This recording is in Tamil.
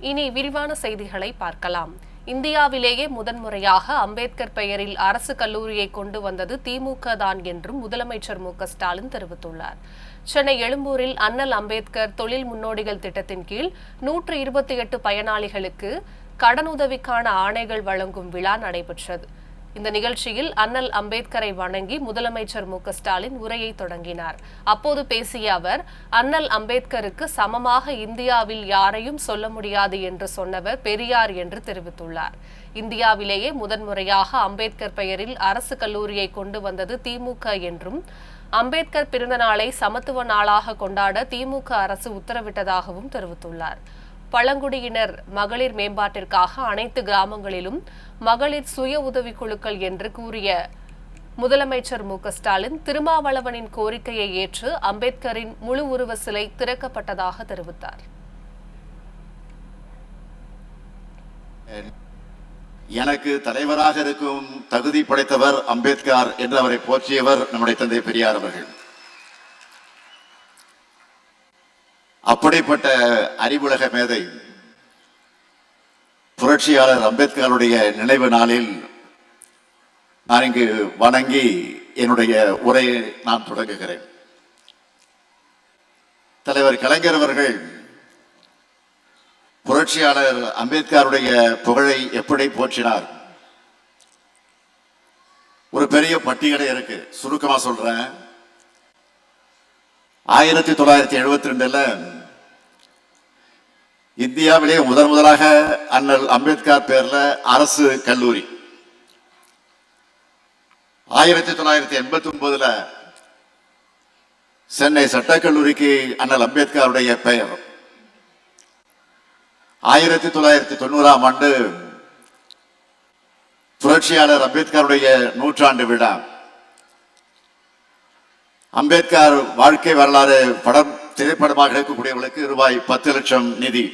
இனி விரிவான செய்திகளை பார்க்கலாம். இந்தியாவிலேயே முதன்முறையாக அம்பேத்கர் பெயரில் அரசு கல்லூரியை கொண்டு வந்தது திமுக தான் என்றும் முதலமைச்சர் மு ஸ்டாலின் தெரிவித்துள்ளார். சென்னை எழும்பூரில் அண்ணல் அம்பேத்கர் தொழில் முன்னோடிகள் திட்டத்தின் கீழ் நூற்று இருபத்தி எட்டு பயனாளிகளுக்கு கடனுதவிக்கான ஆணைகள் வழங்கும் விழா நடைபெற்றது. இந்த நிகழ்ச்சியில் அண்ணல் அம்பேத்கரை வணங்கி முதலமைச்சர் மு ஸ்டாலின் உரையை தொடங்கினார். அப்போது பேசிய அவர் அண்ணல் அம்பேத்கருக்கு சமமாக இந்தியாவில் யாரையும் சொல்ல முடியாது என்று சொன்னவர் பெரியார் என்று தெரிவித்துள்ளார். இந்தியாவிலேயே முதன்முறையாக அம்பேத்கர் பெயரில் அரசு கல்லூரியை கொண்டு வந்தது திமுக என்றும் அம்பேத்கர் பிறந்த நாளை சமத்துவ நாளாக கொண்டாட திமுக அரசு உத்தரவிட்டதாகவும் தெரிவித்துள்ளார். பழங்குடியினர் மகளிர் மேம்பாட்டிற்காக அனைத்து கிராமங்களிலும் மகளிர் சுய உதவிக்குழுக்கள் என்று கூறிய முதலமைச்சர் மு ஸ்டாலின் திருமாவளவனின் கோரிக்கையை ஏற்று அம்பேத்கரின் முழு உருவ சிலை திறக்கப்பட்டதாக தெரிவித்தார். எனக்கு தலைவராக இருக்கும் தகுதி படைத்தவர் அம்பேத்கர் என்று அவரை போற்றியவர் நம்முடைய தந்தை பெரியார் அவர்கள். அப்படிப்பட்ட அறிவுலக மேதை புரட்சியாளர் அம்பேத்கருடைய நினைவு நாளில் நான் இங்கு வணங்கி என்னுடைய உரையை நான் தொடங்குகிறேன். தலைவர் கலைஞர் அவர்கள் புரட்சியாளர் அம்பேத்கருடைய புகழை எப்படி போற்றினார்? ஒரு பெரிய பட்டியலை இருக்கு. சுருக்கமா சொல்றேன். ஆயிரத்தி தொள்ளாயிரத்தி எழுபத்தி ரெண்டுல இந்தியாவிலே முதன் முதலாக அண்ணல் அம்பேத்கர் பேர்ல அரசு கல்லூரி. ஆயிரத்தி தொள்ளாயிரத்தி எண்பத்தி ஒன்பதுல சென்னை சட்டக்கல்லூரிக்கு அண்ணல் அம்பேத்கருடைய பெயர். ஆயிரத்தி தொள்ளாயிரத்தி தொண்ணூறாம் ஆண்டு புரட்சியாளர் அம்பேத்கருடைய நூற்றாண்டு விழா. அம்பேத்கர் வாழ்க்கை வரலாறு படம் திரைப்படமாக எடுக்கக்கூடியவர்களுக்கு ரூபாய் பத்து லட்சம் நிதி.